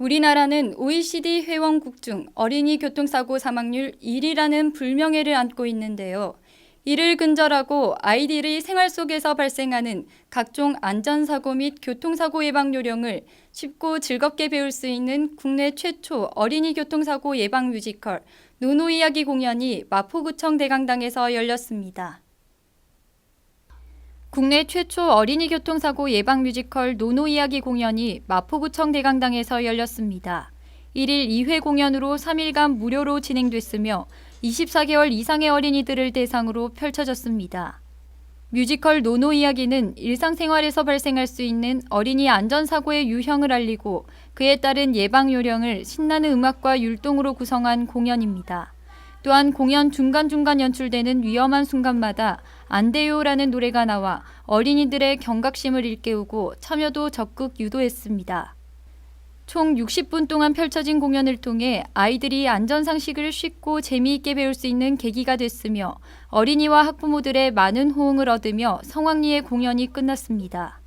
우리나라는 OECD 회원국 중 어린이 교통사고 사망률 1위라는 불명예를 안고 있는데요. 이를 근절하고 아이들이 생활 속에서 발생하는 각종 안전사고 및 교통사고 예방 요령을 쉽고 즐겁게 배울 수 있는 국내 최초 어린이 교통사고 예방 뮤지컬 노노 이야기 공연이 마포구청 대강당에서 열렸습니다. 국내 최초 어린이 교통사고 예방 뮤지컬 노노 이야기 공연이 마포구청 대강당에서 열렸습니다. 1일 2회 공연으로 3일간 무료로 진행됐으며 24개월 이상의 어린이들을 대상으로 펼쳐졌습니다. 뮤지컬 노노 이야기는 일상생활에서 발생할 수 있는 어린이 안전사고의 유형을 알리고 그에 따른 예방 요령을 신나는 음악과 율동으로 구성한 공연입니다. 또한 공연 중간중간 연출되는 위험한 순간마다 안 돼요라는 노래가 나와 어린이들의 경각심을 일깨우고 참여도 적극 유도했습니다. 총 60분 동안 펼쳐진 공연을 통해 아이들이 안전상식을 쉽고 재미있게 배울 수 있는 계기가 됐으며 어린이와 학부모들의 많은 호응을 얻으며 성황리에 공연이 끝났습니다.